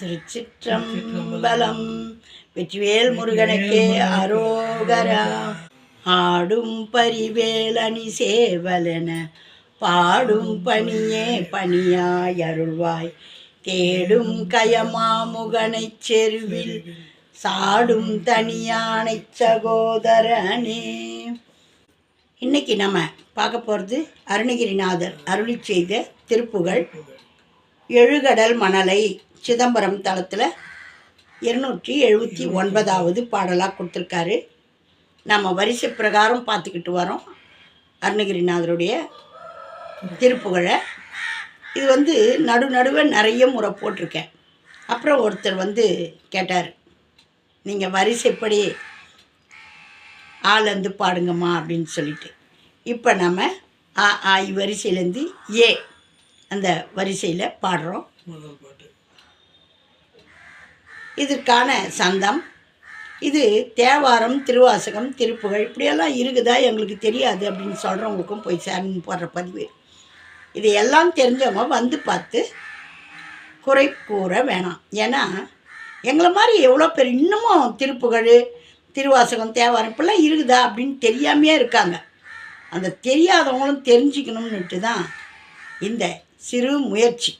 திருச்சிற்றம்பலம். வெற்றிவேல் முருகனுக்கே அரோகரா. ஆடும் பரிவேலணி சேவலென பாடும் பணியே பணியாய் அருள்வாய். தேடும் கயமாமுகனை செருவில் சாடும் தனியானைச் சகோதரனே. இன்னைக்கு நம்ம பார்க்க போகிறது அருணகிரிநாதர் அருளி செய்த திருப்புகழ் எழுகடல் மணலை சிதம்பரம் தளத்தில் இருநூற்றி எழுபத்தி ஒன்பதாவது பாடலாக கொடுத்துருக்காரு. நம்ம வரிசை பிரகாரம் பார்த்துக்கிட்டு வரோம். அருணகிரிநாதருடைய திருப்புகழை. இது வந்து நடு நடுவே நிறைய முறை போட்டிருக்கேன். அப்புறம் ஒருத்தர் வந்து கேட்டார் நீங்கள் வரிசைப்படி ஆலேருந்து பாடுங்கம்மா அப்படின்னு சொல்லிட்டு. இப்போ நம்ம ஆ ஆ இ வரிசையிலேருந்து ஏ அந்த வரிசையில் பாடுறோம். முதல் இதற்கான சந்தம் இது தேவாரம் திருவாசகம் திருப்புகள் இப்படியெல்லாம் இருக்குதா எங்களுக்கு தெரியாது அப்படின்னு சொல்கிறவங்களுக்கும் போய் சேர்ந்து போடுற பதிவு. இது எல்லாம் தெரிஞ்சவங்க வந்து பார்த்து குறை கூற வேணாம். ஏன்னா எங்களை மாதிரி எவ்வளோ பேர் இன்னமும் திருப்புகழ் திருவாசகம் தேவாரம் இப்படிலாம் இருக்குதா அப்படின்னு தெரியாமையே இருக்காங்க. அந்த தெரியாதவங்களும் தெரிஞ்சுக்கணும்னுட்டு தான் இந்த சிறு முயற்சி.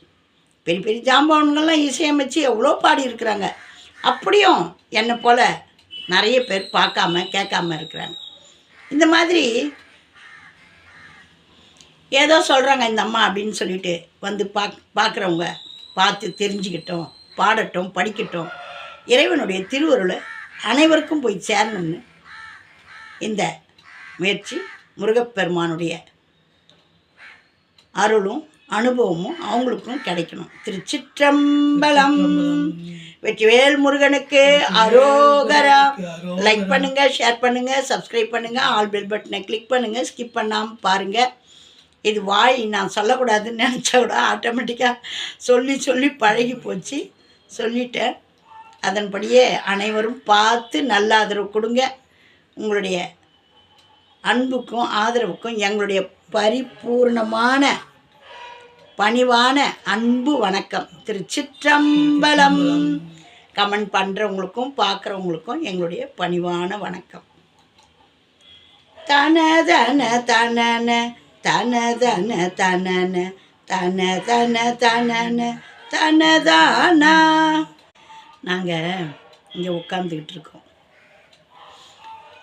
பெரிய பெரிய ஜாம்பவன்கள்லாம் இசையமைச்சு எவ்வளோ பாடியிருக்கிறாங்க. அப்படியும் என்னை போல் நிறைய பேர் பார்க்காம கேட்காம இருக்கிறாங்க. இந்த மாதிரி ஏதோ சொல்கிறாங்க இந்த அம்மா அப்படின்னு சொல்லிட்டு வந்து பாக் பார்க்குறவங்க பார்த்து தெரிஞ்சுக்கிட்டோம் பாடட்டும் படிக்கட்டும். இறைவனுடைய திருவருளை அனைவருக்கும் போய் சேரணும்னு இந்த முயற்சி முருகப்பெருமானுடைய அருளும் அனுபவமும் அவங்களுக்கும் கிடைக்கணும். திருச்சிற்றம்பலம். வெற்றிவேல் முருகனுக்கு அரோகரா. லைக் பண்ணுங்க ஷேர் பண்ணுங்க சப்ஸ்கிரைப் பண்ணுங்க ஆல் பெல் பட்டனை கிளிக் பண்ணுங்க ஸ்கிப் பண்ணாமல் பாருங்க. இது வாய் நான் சொல்லக்கூடாதுன்னு நினச்சா கூட ஆட்டோமேட்டிக்காக சொல்லி சொல்லி பழகி போச்சு. சொல்லிட்டேன். அதன்படியே அனைவரும் பார்த்து நல்ல ஆதரவு கொடுங்க. உங்களுடைய அன்புக்கும் ஆதரவுக்கும் எங்களுடைய பரிபூர்ணமான பணிவான அன்பு வணக்கம். திருச்சிற்றம்பலம். கமெண்ட் பண்ணுறவங்களுக்கும் பார்க்குறவங்களுக்கும் எங்களுடைய பணிவான வணக்கம். தன தன தனன தன தன தனன தன தன தனன தனதானா? நாங்கள் இங்கே உட்காந்துக்கிட்டு இருக்கோம்.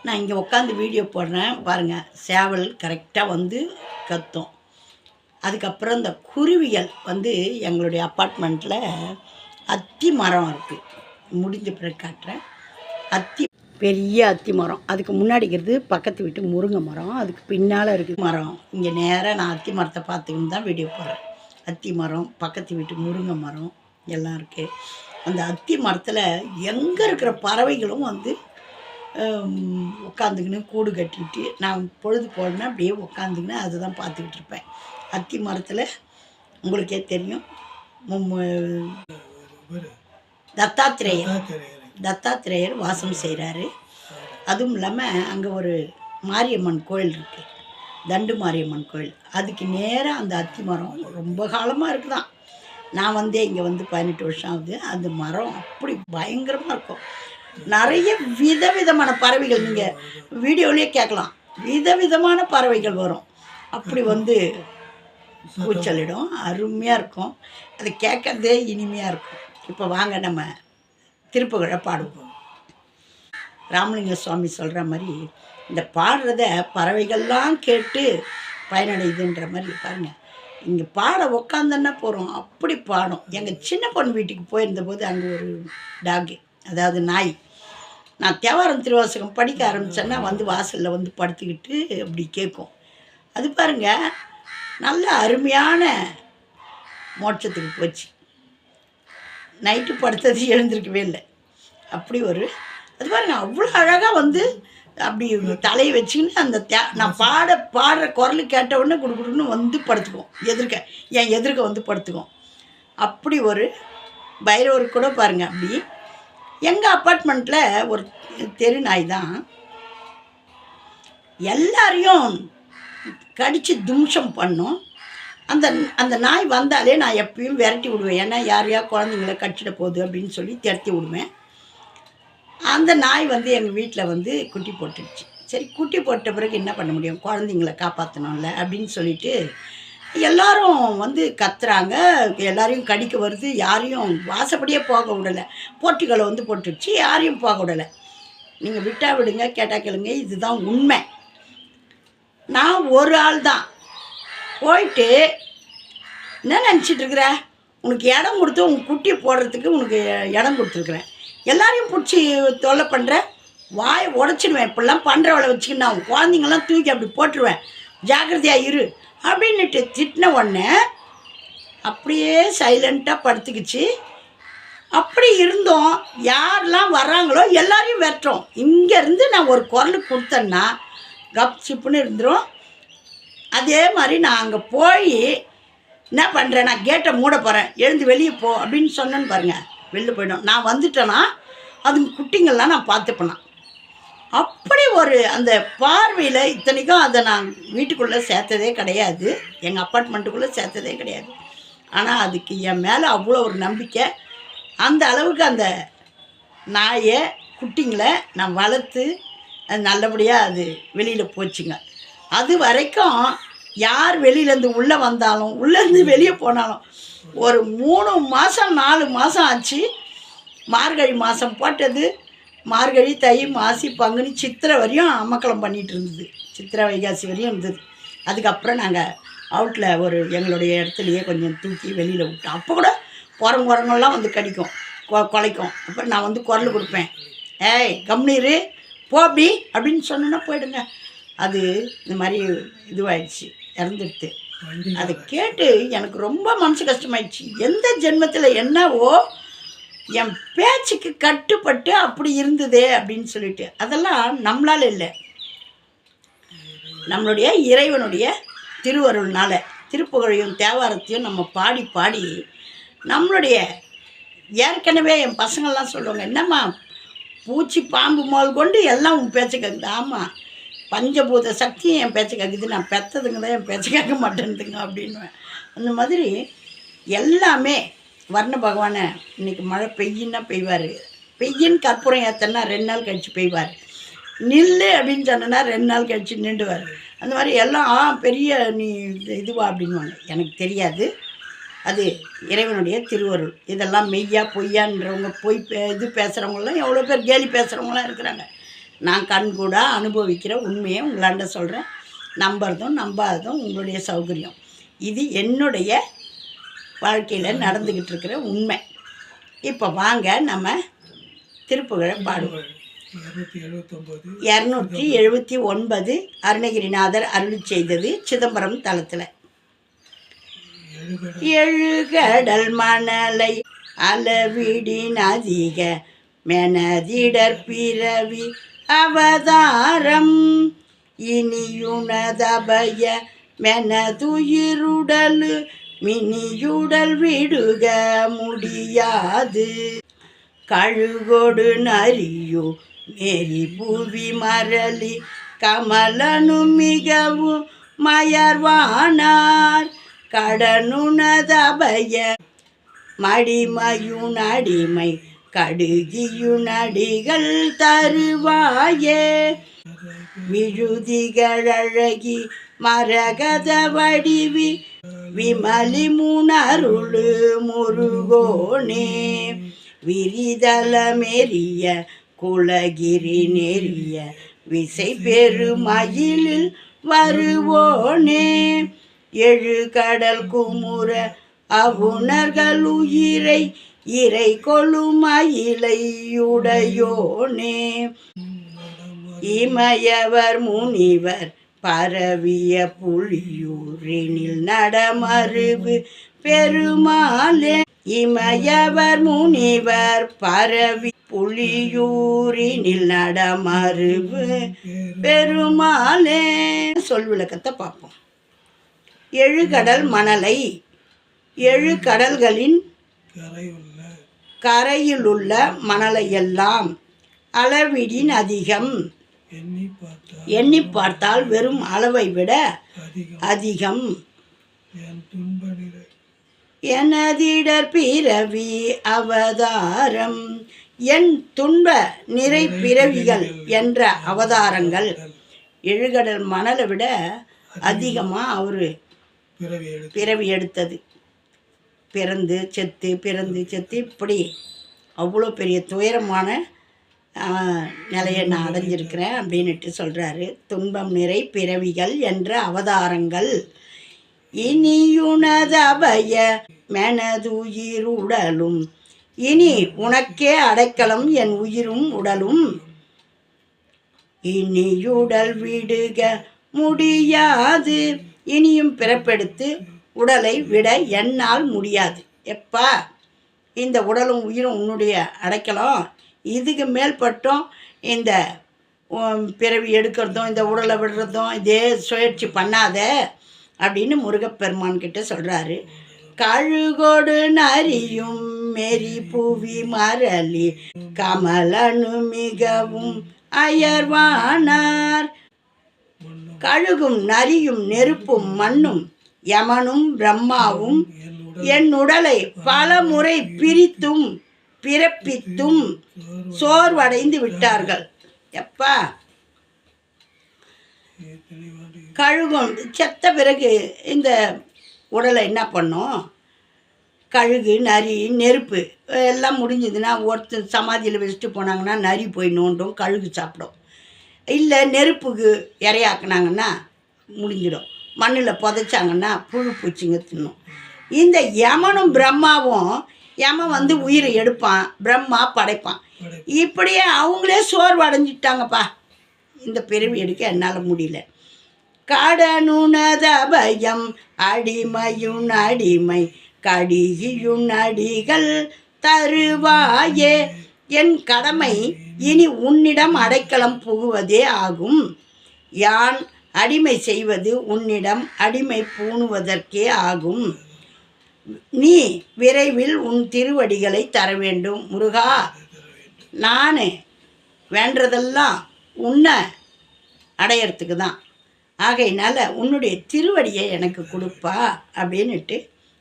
நான் இங்கே உட்காந்து வீடியோ போடுறேன். பாருங்கள் சேவல் கரெக்டாக வந்து கத்தும். அதுக்கப்புறம் இந்த குருவிகள் வந்து எங்களுடைய அப்பார்ட்மெண்ட்டில் அத்தி மரம் இருக்குது முடிஞ்ச பிறகு காட்டுறேன். அத்தி பெரிய அத்தி மரம். அதுக்கு முன்னாடி இருக்கிறது பக்கத்து வீட்டு முருங்கை மரம். அதுக்கு பின்னால் இருக்குது மரம். இங்கே நேராக நான் அத்தி மரத்தை பார்த்துக்கின்னு தான் வீடியோ போகிறேன் அத்தி மரம் பக்கத்து வீட்டு முருங்கை மரம் எல்லாம் இருக்குது அந்த அத்தி மரத்தில் எங்கே இருக்கிற பறவைகளும் வந்து உட்காந்துக்கின்னு கூடு கட்டிட்டு நான் பொழுது போடனா அப்படியே உட்காந்துக்கின்னு அதை தான் பார்த்துக்கிட்டு இருப்பேன். அத்தி மரத்தில் உங்களுக்கே தெரியும். தத்தாத்திரேயர். தத்தாத்திரேயர் வாசம் செய்கிறாரு அதுவும் இல்லாமல் அங்கே ஒரு மாரியம்மன் கோயில் இருக்குது தண்டு மாரியம்மன் கோயில். அதுக்கு நேராக அந்த அத்தி மரம் ரொம்ப காலமாக இருக்குதான். நான் வந்தே இங்கே வந்து பதினெட்டு வருஷம் ஆகுது. அந்த மரம் அப்படி பயங்கரமாக இருக்கும். நிறைய விதவிதமான பறவைகள் நீங்கள் வீடியோலேயே கேட்கலாம். விதவிதமான பறவைகள் வரும். அப்படி வந்து கூச்சலிடும் அருமையாக இருக்கும். அது கேட்கறதே இனிமையாக இருக்கும். இப்போ வாங்க நம்ம திருப்புகழை பாடுவோம். ராமலிங்க சுவாமி சொல்கிற மாதிரி இந்த பாடுறத பறவைகள்லாம் கேட்டு பயனடையுதுன்ற மாதிரி பாருங்க. இங்கே பாட உக்காந்தன்னா போகிறோம் அப்படி பாடும். எங்கள் சின்ன பொண்ணு வீட்டுக்கு போயிருந்தபோது அங்கே ஒரு டாகு அதாவது நாய். நான் தேவாரம் திருவாசகம் படிக்க ஆரம்பித்தேன்னா வந்து வாசலில் வந்து படுத்துக்கிட்டு அப்படி கேட்கும். அது பாருங்க நல்ல அருமையான மோட்சத்துக்கு போச்சு. நைட்டு படுத்தது எழுந்திருக்கவே இல்லை. அப்படி ஒரு அது பாருங்க அவ்வளோ அழகாக வந்து அப்படி தலையை வச்சுக்கின்னு அந்த தே நான் பாட பாடுற குரல் கேட்ட உடனே வந்து படுத்துக்குவோம். எதிர்க்க என் எதிர்க்க வந்து படுத்துக்குவோம். அப்படி ஒரு பைரவர் கூட பாருங்கள் அப்படி. எங்கள் அப்பார்ட்மெண்ட்டில் ஒரு தெரு நாய் தான். எல்லாரையும் கடித்து தும்சம் பண்ணும். அந்த அந்த நாய் வந்தாலே நான் எப்பயும் விரட்டி விடுவேன். ஏன்னா யாரையா குழந்தைங்கள கடிச்சிட போகுது அப்படின்னு சொல்லி திரட்டி விடுவேன். அந்த நாய் வந்து எங்கள் வீட்டில் வந்து குட்டி போட்டுடுச்சு. சரி குட்டி போட்ட பிறகு என்ன பண்ண முடியும்? குழந்தைங்கள காப்பாற்றணும்ல அப்படின்னு சொல்லிட்டு எல்லாரும் வந்து கத்துறாங்க. எல்லாரையும் கடிக்க வருது. யாரையும் வாசப்படியே போக விடலை. போட்டிகளை வந்து போட்டுடுச்சு. யாரையும் போக விடலை. நீங்கள் விட்டா விடுங்க கேட்டால் கேளுங்க. இதுதான் உண்மை. நான் ஒரு ஆள் தான். போயிட்டு என்ன நினச்சிட்ருக்குற உனக்கு இடம் கொடுத்து உன் குட்டியை போடுறதுக்கு உனக்கு இடம் கொடுத்துருக்குறேன். எல்லாரையும் பிடிச்சி தொல்லை பண்ணுற வாயை உடச்சிடுவேன். இப்படிலாம் பண்ணுறவளை வச்சுக்கிட்டு நான் உன் குழந்தைங்களாம் தூக்கி அப்படி போட்டுருவேன். ஜாக்கிரதையாக இரு. அப்படின்னுட்டு திட்டின உடனே அப்படியே சைலண்ட்டாக படுத்துக்கிச்சு. அப்படி இருந்தோம். யாரெல்லாம் வர்றாங்களோ எல்லாரையும் வெட்டுறோம் இங்கேருந்து நான் ஒரு குரல் கொடுத்தேன்னா கப் சிப்புன்னு இருந்துடும் அதே மாதிரி நான் அங்கே போய் என்ன பண்ணுறேன் நான் கேட்டை மூட போகிறேன் எழுந்து வெளியே போ அப்படின்னு சொன்னேன்னு பாருங்கள் வெளில போயிடும். நான் வந்துட்டேன்னா அதுங்க குட்டிங்கள்லாம் நான் பார்த்துப்பேனா. அப்படி ஒரு அந்த பார்வையில் இத்தனைக்கும் அதை நான் வீட்டுக்குள்ளே சேர்த்ததே கிடையாது. எங்கள் அப்பார்ட்மெண்ட்டுக்குள்ளே சேர்த்ததே கிடையாது. ஆனால் அதுக்கு என் மேலே அவ்வளோ ஒரு நம்பிக்கை. அந்த அளவுக்கு அந்த நாயை குட்டிங்களை நான் வளர்த்து நல்லபடியாக அது வெளியில் போச்சுங்க. அது வரைக்கும் யார் வெளியிலேருந்து உள்ளே வந்தாலும் உள்ளேருந்து வெளியே போனாலும் ஒரு மூணு மாதம் நாலு மாதம் ஆச்சு. மார்கழி மாதம் போட்டது. மார்கழி தை மாசி பங்குனி சித்திரை வரையும் அமக்கலம் பண்ணிகிட்டு இருந்தது. சித்திரை வைகாசி வரையும் இருந்தது. அதுக்கப்புறம் நாங்கள் அவுட்டில் ஒரு எங்களுடைய இடத்துலையே கொஞ்சம் தூக்கி வெளியில் விட்டோம். அப்போ கூட குரங்கு குரங்கெல்லாம் வந்து கடிக்கும் கொ- குலைக்கும். அப்புறம் நான் வந்து குரல் கொடுப்பேன். ஏய் கம்னீர் போபி அப்படின்னு சொன்னோன்னா போயிடுங்க. அது இந்த மாதிரி இதுவாயிடுச்சு இறந்துடுது அதை கேட்டு எனக்கு ரொம்ப மனசு கஷ்டமாயிடுச்சு. எந்த ஜென்மத்தில் என்னவோ என் பேச்சுக்கு கட்டுப்பட்டு அப்படி இருந்ததே அப்படின்னு சொல்லிட்டு. அதெல்லாம் நம்மளால் இல்லை. நம்மளுடைய இறைவனுடைய திருவருள்னால திருப்புகழையும் தேவாரத்தையும் நம்ம பாடி பாடி நம்மளுடைய ஏற்கனவே என் பசங்கள்லாம் சொல்லுவாங்க என்னம்மா பூச்சி பாம்பு முதல் கொண்டு எல்லாம் உன் பேச்சு கேட்குது ஆமாம் பஞ்சபூத சக்தியும் என் பேச்சு கேட்குது நான் பெற்றதுங்க தான் என் பேச்சு கேட்க மாட்டேன்துங்க அப்படின்னுவேன். அந்த மாதிரி எல்லாமே வர்ண பகவானை இன்னைக்கு மழை பெய்யுன்னா பெய்வார். பெய்யின்னு கற்பூரம் ஏத்தனா ரெண்டு நாள் கழித்து பெய்வார். நில்லு அப்படின்னு சொன்னேன்னா ரெண்டு நாள் கழித்து நின்றுவார். அந்த மாதிரி எல்லாம் ஆ, பெரிய நீ இதுவா? அப்படின்வாங்க எனக்கு தெரியாது. அது இறைவனுடைய திருவருள். இதெல்லாம் மெய்யா பொய்யான்றவங்க பொய் இது பேசுகிறவங்களாம் எவ்வளோ பேர் கேலி பேசுகிறவங்களாம் இருக்கிறாங்க. நான் கண் கூட அனுபவிக்கிற உண்மையை உங்களாண்ட சொல்கிறேன் நம்புறதும் நம்பாததும் உங்களுடைய சௌகரியம். இது என்னுடைய வாழ்க்கையில் நடந்துக்கிட்டு இருக்கிற உண்மை. இப்போ வாங்க நம்ம திருப்புகழை பாடுவோம். இரநூற்றி எழுபத்தி ஒன்பது அருணகிரிநாதர் அருளி செய்தது சிதம்பரம் எழுகட எழுகடல் மணலை அளவிடின் அதிக மெனதிடர் பிறவி அவதாரம். இனியுனதபய மெனதுயிருடல் மினியுடல் விடுக முடியாது. கழுகொடு நரியோ மேரி புவி மரளி கமலனு மிகவும் மயர்வானார். கடனுனதபய. மடிமையுனடிமை கடுகியுனடிகள் தருவாயே. விழுதிகளழகி மரகத வடிவி விமலி முனருளு முருகோனே. விரிதலமெறிய குலகிரி நெறிய விசை பெருமயிலில் வருவோனே. எழு கடல் குமுற அவுணர்கள் உயிரை இறை கொள்ளும் அயிலையுடையோனே இமயவர் முனிவர் பரவிய புலியூரினில் நடமருவு பெருமாளே. இமயவர் முனிவர் பரவி புலியூரினில் நடமருவு பெருமாளே. சொல் விளக்கத்தை பார்ப்போம். எழுகடல் மணலை. எழு கடல்களின் கரை உள்ள கரையிலுள்ள மணலையெல்லாம் அளவிடின் அதிகம். எண்ணி பார்த்தால் வெறும் அளவை விட அதிகம். எனதிடர் பிறவி அவதாரம். என் துன்ப நிறை பிறவிகள் என்ற அவதாரங்கள். எழுகடல் மணலை விட அதிகமாக அவர் பிறவி எடுத்து பிறவி எடுத்தது. பிறந்து செத்து பிறந்து செத்து இப்படி அவ்வளோ பெரிய துயரமான நிலையை நான் அடைஞ்சிருக்கிறேன் அப்படின்னுட்டு சொல்கிறாரு துன்பம் நிறை பிறவிகள் என்ற அவதாரங்கள். இனியுனதபய மெனதுயிருடலும் இனி உனக்கே அடைக்கலம் என் உயிரும் உடலும். இனியுடல் விடுக முடியாது. இனியும் பிறப்பெடுத்து உடலை விட என்னால் முடியாது. எப்பா இந்த உடலும் உயிரும் உன்னுடைய அடைக்கலாம். இதுக்கு மேல்பட்டும் இந்த பிறவி எடுக்கிறதும் இந்த உடலை விடுறதும் இதே சுயற்சி பண்ணாத அப்படின்னு முருகப்பெருமான் கிட்ட சொல்கிறாரு கழுகோடு நரியும் மெரி புவி மரளி கமலனு மிகவும் அயர்வானார். கழுகும் நரியும் நெருப்பும் மண்ணும் யமனும் பிரம்மாவும் என் உடலை பல முறை பிரித்தும் பிறப்பித்தும் சோர்வடைந்து விட்டார்கள். எப்பா? கழுகும் செத்த பிறகு இந்த உடலை என்ன பண்ணும்? கழுகு நரி நெருப்பு எல்லாம் முடிஞ்சதுன்னா ஒருத்தர் சமாதியில் வச்சுட்டு போனாங்கன்னா நரி போய் நோண்டும் கழுகு சாப்பிடும். இல்லை நெருப்புக்கு இரையாக்குனாங்கன்னா முடிஞ்சிடும் மண்ணில் புதைச்சாங்கன்னா புழு பூச்சிங்க தின்னும். இந்த யமனும் பிரம்மாவும் யமன் வந்து உயிரை எடுப்பான் பிரம்மா படைப்பான். படை இப்படியே அவங்களே சோர்வு அடைஞ்சிட்டாங்கப்பா இந்த பிறவி எடுக்க என்னால் முடியல. கடனுனத பயம் அடிமையுன் அடிமை கடிகியுன் அடிகள் தருவாயே. என் கடமை இனி உன்னிடம் அடைக்கலம் புகுவதே ஆகும். யான் அடிமை செய்வது உன்னிடம் அடிமை பூணுவதற்கே ஆகும். நீ விரைவில் உன் திருவடிகளை தர வேண்டும் முருகா. நான் வேண்டதெல்லாம் உன்னை அடையறதுக்கு தான். ஆகையினால் உன்னுடைய திருவடியை எனக்கு கொடுப்பா அப்படின்னுட்டு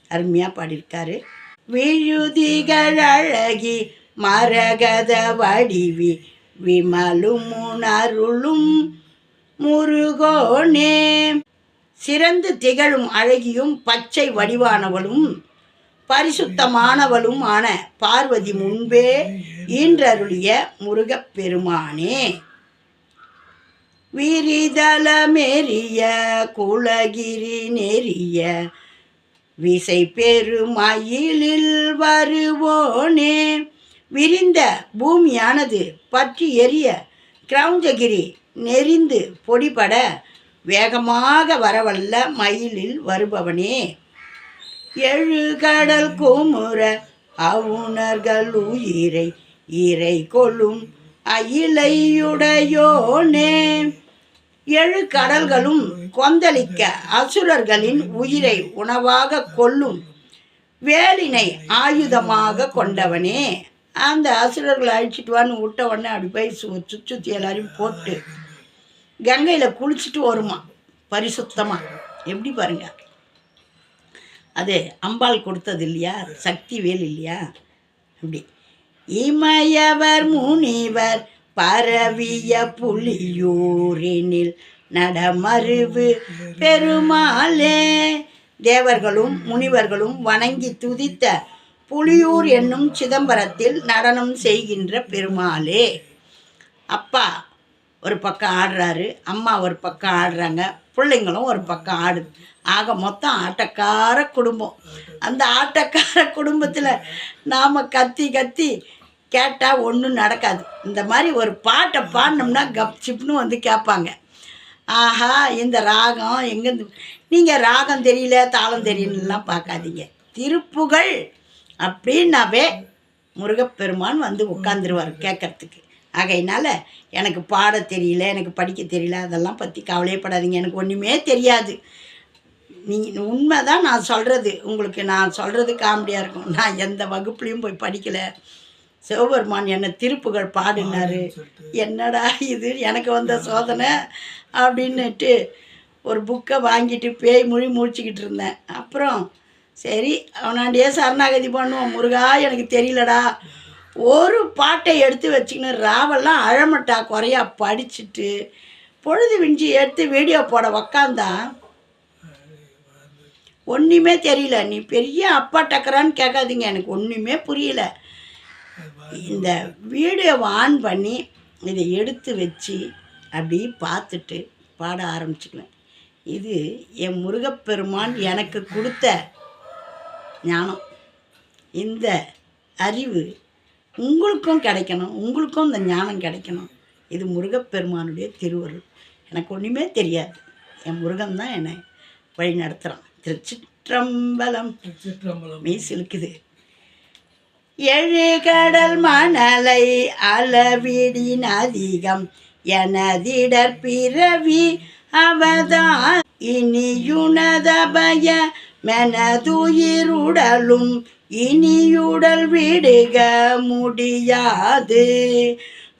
அருமையாக பாடியிருக்காரு. விழுதிகள் அழகி மரகத வடிவி விமலும் உணருளும் முருகோனே. சிறந்து திகழும் அழகியும் பச்சை வடிவானவளும் பரிசுத்தமானவளும் ஆன பார்வதி முன்பே ஈன்றருளிய முருகப் பெருமானே குலகிரி நெறிய விசை பெருமயிலில் வருவோனே. விரிந்த பூமியானது பற்றி எரிய கிரௌஞ்சகிரி நெறிந்து பொடிபட வேகமாக வரவல்ல மயிலில் வருபவனே. எழுகடல் குமுற அவுணர்கள் உயிரை இறை கொள்ளும் அயிலையுடையோனே. எழு கடல்களும் கொந்தளிக்க அசுரர்களின் உயிரை உணவாக கொள்ளும் வேலினை ஆயுதமாக கொண்டவனே. அந்த அசுரர்களை அழிச்சிட்டு வான்னு விட்ட உடனே அப்படி போய் சு சுற்றி சுற்றி எல்லாரையும் போட்டு கங்கையில் குளிச்சுட்டு வருமா பரிசுத்தமாக எப்படி பாருங்க. அது அம்பாள் கொடுத்தது இல்லையா? சக்தி வேல் இல்லையா? அப்படி. இமயவர் முனிவர் பரவிய புலியூரினில் நடமருவு பெருமாளே. தேவர்களும் முனிவர்களும் வணங்கி துதித்த புலியூர் என்னும் சிதம்பரத்தில் நடனம் செய்கின்ற பெருமாளே. அப்பா ஒரு பக்கம் ஆடுறாரு அம்மா ஒரு பக்கம் ஆடுறாங்க பிள்ளைங்களும் ஒரு பக்கம் ஆடுது ஆக மொத்தம் ஆட்டக்கார குடும்பம். அந்த ஆட்டக்கார குடும்பத்தில் நாம் கத்தி கத்தி கேட்டால் ஒன்றும் நடக்காது. இந்த மாதிரி ஒரு பாட்டை பாடினோம்னா கப் சிப்னு வந்து கேட்பாங்க. ஆஹா இந்த ராகம் எங்கேருந்து நீங்கள் ராகம் தெரியல தாளம் தெரியலலாம் பார்க்காதீங்க. திருப்புகழ் அப்படின்னாவே முருகப்பெருமான் வந்து உட்காந்துருவார் கேட்கறதுக்கு. ஆகையினால எனக்கு பாட தெரியல எனக்கு படிக்க தெரியல அதெல்லாம் பற்றி கவலையப்படாதீங்க. எனக்கு ஒன்றுமே தெரியாது. நீங்கள் உண்மை தான் நான் சொல்கிறது உங்களுக்கு நான் சொல்கிறது காமெடியாக இருக்கும். நான் எந்த வகுப்புலேயும் போய் படிக்கலை. சிவபெருமான் என்னை திருப்புகழ் பாடினாரு. என்னடா இது? எனக்கு வந்த சோதனை அப்படின்னுட்டு ஒரு புக்கை வாங்கிட்டு பேய் மொழி முடிச்சுக்கிட்டு இருந்தேன். அப்புறம் சரி அவனாண்டியே சரணாகதி பண்ணுவோம். முருகா எனக்கு தெரியலடா. ஒரு பாட்டை எடுத்து வச்சுக்கின்னு ராவெல்லாம் அழமட்டா குறையா படிச்சுட்டு பொழுது விஞ்சி எடுத்து வீடியோ போட உக்காந்தா ஒன்றுமே தெரியல. நீ பெரிய அப்பா டக்கரான்னு கேட்காதீங்க. எனக்கு ஒன்றுமே புரியல. இந்த வீடியோவை ஆன் பண்ணி இதை எடுத்து வச்சு அப்படி பார்த்துட்டு பாட ஆரம்பிச்சுக்குவேன். இது என் முருகப்பெருமான் எனக்கு கொடுத்த ஞானம். இந்த அறிவு உங்களுக்கும் கிடைக்கணும் உங்களுக்கும் இந்த ஞானம் கிடைக்கணும். இது முருகப்பெருமானுடைய திருவருள். எனக்கு ஒன்றுமே தெரியாது. என் முருகன் தான் என்னை வழி நடத்துகிறான் திருச்சிற்றம்பலம். சிற்றம்பலம் மெய் சிலுக்குது. ஏழு கடல் மணலை அளவிடின் அதிகம். எனதிடர் பிறவி அவதான் இனியுனதபய மெனதுயிருடலும் இனியுடல் விடுக முடியாது.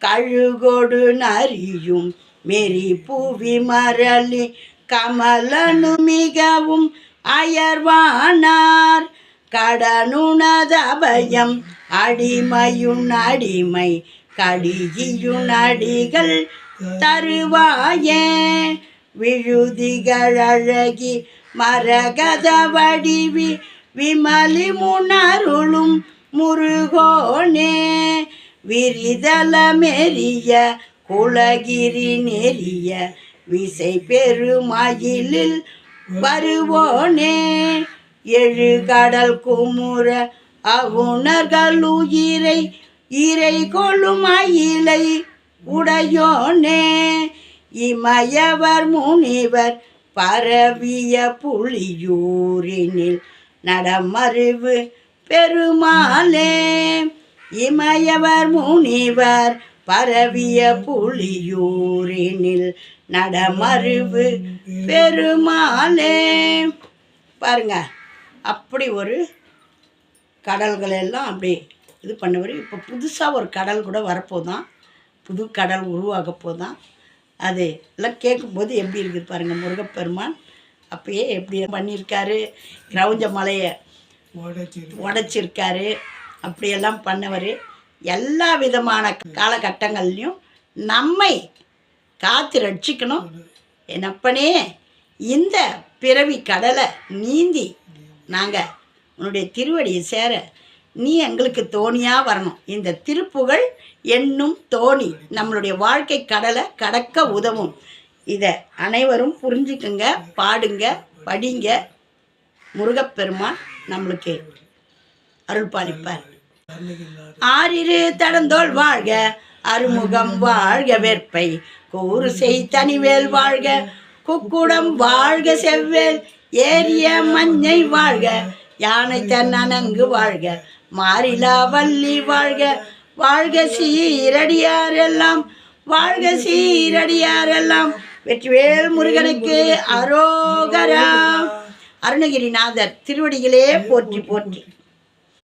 கழுகொடு நரியும் மெரி புவி மரளி கமலனு மிகவும் அயர்வானார். கடனுணதபயம் அடிமையுன் அடிமை கடிகியுன் அடிகள் தருவாயே. விழுதிகள் அழகி மரகத வடிவி விமலி முனருளும் முருகோனே. விரிதலமெரிய குலகிரி நெறிய விசை பெருமயிலில் வருவோனே. எழு கடல் குமுற அவுணர்கள் உயிரை இறை கொள்ளும் அயிலை உடையோனே. இமயவர் முனிவர் பரவிய புலியூரினில் நடமறிவு பெருமாளே. இமயவர் முனிவர் பரவிய புலியூரினில் நடமறிவு பெருமாளே. பாருங்க அப்படி ஒரு கடல்கள் எல்லாம் அப்படி இது பண்ணவர். இப்போ புதுசாக ஒரு கடல் கூட வரப்போதான். புது கடல் உருவாக போதான். அது எல்லாம் கேட்கும்போது எப்படி இருக்குது பாருங்கள் முருகப்பெருமான் அப்பயே எப்படி பண்ணியிருக்காரு கிரௌஞ்ச மலையை உடைச்சிரு உடைச்சிருக்காரு அப்படியெல்லாம் பண்ணவர். எல்லா விதமான காலகட்டங்கள்லையும் நம்மை காத்து ரட்சிக்கணும். என்னப்பனே இந்த பிறவி கடலை நீந்தி நாங்கள் உன்னுடைய திருவடியை சேர நீ எங்களுக்கு தோணியாக வரணும். இந்த திருப்புகழ் என்னும் தோணி நம்மளுடைய வாழ்க்கை கடலை கடக்க உதவும். இதை அனைவரும் புரிஞ்சுக்குங்க பாடுங்க படிங்க. முருகப்பெருமான் நம்மளுக்கு அருள் பாலிப்பார். ஆறிரு தடந்தோல் வாழ்க அருமுகம் வாழ்க வேற்பை. கூறு செய் தனிவேல் வாழ்க குக்குடம் வாழ்க செவ்வேல். ஏரிய மஞ்சை வாழ்க யானை தன் அணங்கு வாழ்க. மாறிலா வள்ளி வாழ்க வாழ்க சீரடியார் எல்லாம் வாழ்க சீரடியார் எல்லாம் வெற்றிவேல் முருகனுக்கு அரோகரா. அருணகிரிநாதர் திருவடிகளே போற்றி போற்றி.